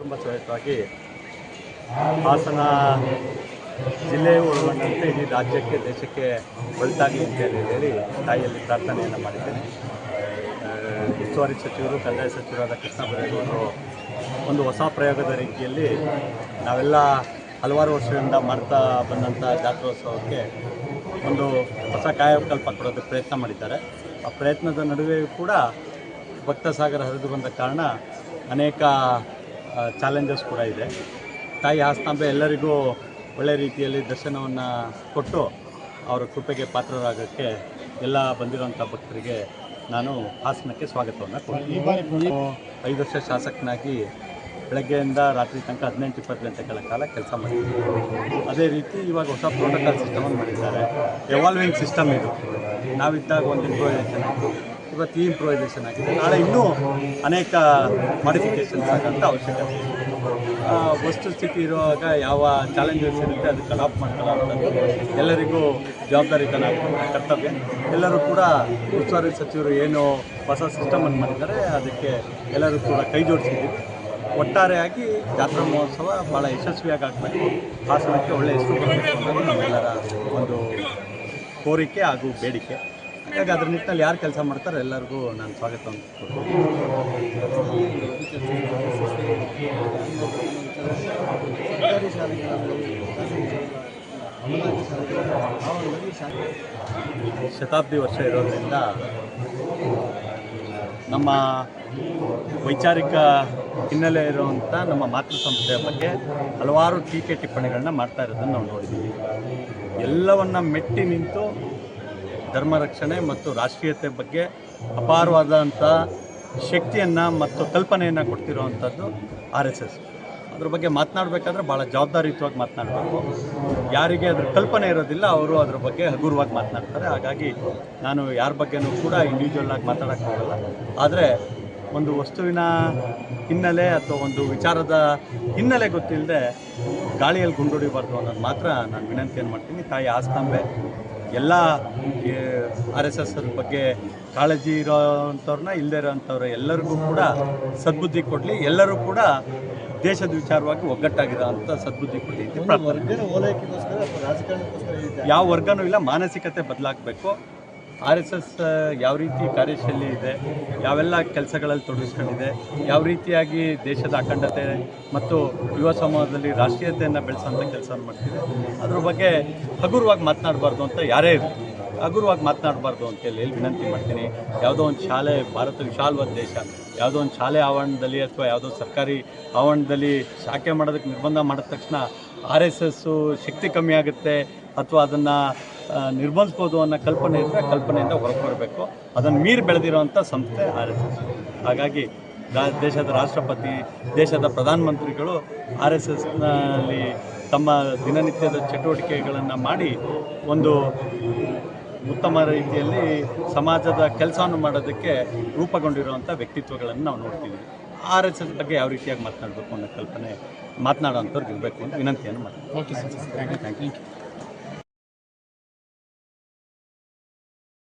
ಕುಟುಂಬ ಸಹಿತವಾಗಿ ಹಾಸನ ಜಿಲ್ಲೆಯು ಒಳಗೊಂಡಂತೆ ಇಡೀ ರಾಜ್ಯಕ್ಕೆ, ದೇಶಕ್ಕೆ ಒಳಿತಾಗಿ ಅಂತೇಳಿ ಹೇಳಿ ತಾಯಿಯಲ್ಲಿ ಪ್ರಾರ್ಥನೆಯನ್ನು ಮಾಡಿದ್ದೇನೆ. ಉಸ್ತುವಾರಿ ಸಚಿವರು, ಕಂದಾಯ ಸಚಿವರಾದ ಕೃಷ್ಣ ಬೈರೇಗೌಡರು ಒಂದು ಹೊಸ ಪ್ರಯೋಗದ ರೀತಿಯಲ್ಲಿ ನಾವೆಲ್ಲ ಹಲವಾರು ವರ್ಷದಿಂದ ಮಾಡ್ತಾ ಬಂದಂಥ ಜಾತ್ರೋತ್ಸವಕ್ಕೆ ಒಂದು ಹೊಸ ಕಾಯಕಲ್ಪ ಕೊಡೋದಕ್ಕೆ ಪ್ರಯತ್ನ ಮಾಡಿದ್ದಾರೆ. ಆ ಪ್ರಯತ್ನದ ನಡುವೆಯೂ ಕೂಡ ಭಕ್ತ ಸಾಗರ ಹರಿದು ಬಂದ ಕಾರಣ ಅನೇಕ ಚಾಲೆಂಜಸ್ ಕೂಡ ಇದೆ. ತಾಯಿ ಆಸ್ತಾಂಬೆ ಎಲ್ಲರಿಗೂ ಒಳ್ಳೆ ರೀತಿಯಲ್ಲಿ ದರ್ಶನವನ್ನು ಕೊಟ್ಟು ಅವರ ಕೃಪೆಗೆ ಪಾತ್ರರಾಗೋಕ್ಕೆ ಎಲ್ಲ ಬಂದಿರುವಂಥ ಭಕ್ತರಿಗೆ ನಾನು ಹಾಸನಕ್ಕೆ ಸ್ವಾಗತವನ್ನು ಕೊಡ್ತೀನಿ. ಐದು ವರ್ಷ ಶಾಸಕನಾಗಿ ಬೆಳಗ್ಗೆಯಿಂದ ರಾತ್ರಿ ತನಕ ಹದಿನೆಂಟು, ಇಪ್ಪತ್ತು ಗಂಟೆಗಳ ಕಾಲ ಕೆಲಸ ಮಾಡಿದ್ದೀನಿ ಅದೇ ರೀತಿ ಇವಾಗ ಹೊಸ ಪ್ರೋಟೋಕಾಲ್ ಸಿಸ್ಟಮನ್ನು ಮಾಡಿದ್ದಾರೆ. ಎವಾಲ್ವಿಂಗ್ ಸಿಸ್ಟಮ್ ಇದು. ನಾವಿದ್ದಾಗ ಒಂದು ಜನ ಇವತ್ತು ಈ ಇಂಪ್ರೂವೈಸೇಷನ್ ಆಗಿದೆ. ನಾಳೆ ಇನ್ನೂ ಅನೇಕ ಮಾಡಿಫಿಕೇಷನ್ಸ್ ಆಗೋಂಥ ಅವಶ್ಯಕತೆ ಇದೆ. ಆ, ವಸ್ತುಸ್ಥಿತಿ ಇರುವಾಗ ಯಾವ ಚಾಲೆಂಜಸ್ ಇರುತ್ತೆ ಅದಕ್ಕೆ ಅಡಾಪ್ಟ್ ಮಾಡ್ಕೊಳ್ಳೋಂಥದ್ದು ಎಲ್ಲರಿಗೂ ಜವಾಬ್ದಾರಿತನ ಕರ್ತವ್ಯ. ಎಲ್ಲರೂ ಕೂಡ ಉಸ್ತುವಾರಿ ಸಚಿವರು ಏನು ಹೊಸ ಸಿಸ್ಟಮನ್ನು ಮಾಡಿದ್ದಾರೆ ಅದಕ್ಕೆ ಎಲ್ಲರೂ ಕೂಡ ಕೈ ಜೋಡಿಸಿದ್ದೀವಿ. ಒಟ್ಟಾರೆಯಾಗಿ ಜಾತ್ರಾ ಮಹೋತ್ಸವ ಭಾಳ ಯಶಸ್ವಿಯಾಗಿ ಆಗಬೇಕು. ಹಾಸನಕ್ಕೆ ಒಳ್ಳೆಯ ಹೆಸರು ಬರಬೇಕು ಅನ್ನೋದು ನಮ್ಮೆಲ್ಲರ ಒಂದು ಕೋರಿಕೆ ಹಾಗೂ ಬೇಡಿಕೆ. ಹಾಗಾಗಿ ಅದ್ರ ನಿಟ್ಟಿನಲ್ಲಿ ಯಾರು ಕೆಲಸ ಮಾಡ್ತಾರೆ? ಎಲ್ಲರಿಗೂ ನಾನು ಸ್ವಾಗತ ಅಂತ ಶತಾಬ್ದಿ ವರ್ಷ ಇರೋದ್ರಿಂದ ನಮ್ಮ ವೈಚಾರಿಕ ಹಿನ್ನೆಲೆ ಇರುವಂಥ ನಮ್ಮ ಮಾತೃ ಸಂಸ್ಥೆಯ ಬಗ್ಗೆ ಹಲವಾರು ಟೀಕೆ ಟಿಪ್ಪಣಿಗಳನ್ನ ಮಾಡ್ತಾ ಇರೋದನ್ನು ನಾವು ನೋಡಿದ್ದೀವಿ ಎಲ್ಲವನ್ನ ಮೆಟ್ಟಿ ನಿಂತು ಧರ್ಮ ರಕ್ಷಣೆ ಮತ್ತು ರಾಷ್ಟ್ರೀಯತೆ ಬಗ್ಗೆ ಅಪಾರವಾದಂಥ ಶಕ್ತಿಯನ್ನು ಮತ್ತು ಕಲ್ಪನೆಯನ್ನು ಕೊಡ್ತಿರುವಂಥದ್ದು ಆರ್ ಎಸ್ ಎಸ್. ಅದ್ರ ಬಗ್ಗೆ ಮಾತನಾಡಬೇಕಾದ್ರೆ ಭಾಳ ಜವಾಬ್ದಾರಿಯುತವಾಗಿ ಮಾತನಾಡಬೇಕು. ಯಾರಿಗೆ ಅದ್ರ ಕಲ್ಪನೆ ಇರೋದಿಲ್ಲ, ಅವರು ಅದ್ರ ಬಗ್ಗೆ ಹಗುರವಾಗಿ ಮಾತನಾಡ್ತಾರೆ. ಹಾಗಾಗಿ ನಾನು ಯಾರ ಬಗ್ಗೆನೂ ಕೂಡ ಇಂಡಿವಿಜುವಲ್ ಆಗಿ ಮಾತಾಡೋಕ್ಕಾಗಲ್ಲ ಆದರೆ ಒಂದು ವಸ್ತುವಿನ ಹಿನ್ನೆಲೆ ಅಥವಾ ಒಂದು ವಿಚಾರದ ಹಿನ್ನೆಲೆ ಗೊತ್ತಿಲ್ಲದೆ ಗಾಳಿಯಲ್ಲಿ ಗುಂಡೊಡಿಬಾರ್ದು ಅನ್ನೋದು ಮಾತ್ರ ನಾನು ವಿನಂತಿಯನ್ನು ಮಾಡ್ತೀನಿ. ತಾಯಿ ಆಸ್ತಂಬೆ ಎಲ್ಲ ಆರ್ ಎಸ್ ಎಸ್ ಬಗ್ಗೆ ಕಾಳಜಿ ಇರೋವಂಥವ್ರನ್ನ ಇಲ್ಲದೆ ಇರೋವಂಥವ್ರು ಎಲ್ಲರಿಗೂ ಕೂಡ ಸದ್ಬುದ್ಧಿ ಕೊಡಲಿ. ಎಲ್ಲರೂ ಕೂಡ ದೇಶದ ವಿಚಾರವಾಗಿ ಒಗ್ಗಟ್ಟಾಗಿರೋ ಅಂತ ಸದ್ಬುದ್ಧಿ ಅಂತ ಯಾವ ವರ್ಗನೂ ಇಲ್ಲ ಮಾನಸಿಕತೆ ಬದಲಾಗಬೇಕು. ಆರ್ ಎಸ್ ಎಸ್ ಯಾವ ರೀತಿ ಕಾರ್ಯಶೈಲಿ ಇದೆ, ಯಾವೆಲ್ಲ ಕೆಲಸಗಳಲ್ಲಿ ತೊಡಗಿಸ್ಕೊಂಡಿದೆ, ಯಾವ ರೀತಿಯಾಗಿ ದೇಶದ ಅಖಂಡತೆ ಮತ್ತು ಯುವ ಸಮೂಹದಲ್ಲಿ ರಾಷ್ಟ್ರೀಯತೆಯನ್ನು ಬೆಳೆಸೋಂಥ ಕೆಲಸವನ್ನು ಮಾಡ್ತಿದೆ. ಅದ್ರ ಬಗ್ಗೆ ಹಗುರವಾಗಿ ಮಾತನಾಡಬಾರ್ದು ಅಂತ ಯಾರೇ ಇರಲಿ. ಹಗುರವಾಗಿ ಮಾತನಾಡಬಾರ್ದು ಅಂತೇಳಿ ಹೇಳಿ ವಿನಂತಿ ಮಾಡ್ತೀನಿ. ಯಾವುದೋ ಒಂದು ಶಾಲೆ ಭಾರತ ವಿಶಾಲವಾದ ದೇಶ, ಯಾವುದೋ ಒಂದು ಶಾಲೆ ಆವರಣದಲ್ಲಿ ಅಥವಾ ಯಾವುದೋ ಸರ್ಕಾರಿ ಆವರಣದಲ್ಲಿ ಶಾಖೆ ಮಾಡೋದಕ್ಕೆ ನಿರ್ಬಂಧ ಮಾಡಿದ ತಕ್ಷಣ ಆರ್ ಎಸ್ ಎಸ್ಸು ಶಕ್ತಿ ಕಮ್ಮಿ ಆಗುತ್ತೆ ಅಥವಾ ಅದನ್ನು ನಿರ್ಬಂಧಿಸ್ಬೋದು ಅನ್ನೋ ಕಲ್ಪನೆ ಇದ್ದರೆ ಕಲ್ಪನೆಯಿಂದ ಹೊರಗೆ ಬರಬೇಕು ಅದನ್ನು ಮೀರಿ ಬೆಳೆದಿರೋವಂಥ ಸಂಸ್ಥೆ ಆರ್ ಎಸ್ ಎಸ್. ಹಾಗಾಗಿ ದೇಶದ ರಾಷ್ಟ್ರಪತಿ, ದೇಶದ ಪ್ರಧಾನಮಂತ್ರಿಗಳು ಆರ್ ಎಸ್ ಎಸ್ನಲ್ಲಿ ತಮ್ಮ ದಿನನಿತ್ಯದ ಚಟುವಟಿಕೆಗಳನ್ನು ಮಾಡಿ ಒಂದು ಉತ್ತಮ ರೀತಿಯಲ್ಲಿ ಸಮಾಜದ ಕೆಲಸವನ್ನು ಮಾಡೋದಕ್ಕೆ ರೂಪುಗೊಂಡಿರುವಂಥ ವ್ಯಕ್ತಿತ್ವಗಳನ್ನು ನಾವು ನೋಡ್ತೀವಿ. ಆರ್ ಎಸ್ ಎಸ್ ಬಗ್ಗೆ ಯಾವ ರೀತಿಯಾಗಿ ಮಾತನಾಡಬೇಕು ಅನ್ನೋ ಕಲ್ಪನೆ ಮಾತನಾಡೋಂಥವ್ರಿಗೆ ಇರಬೇಕು ಅಂತ ವಿನಂತಿಯನ್ನು ಮಾಡ್ತೀನಿ. Okay sir thank you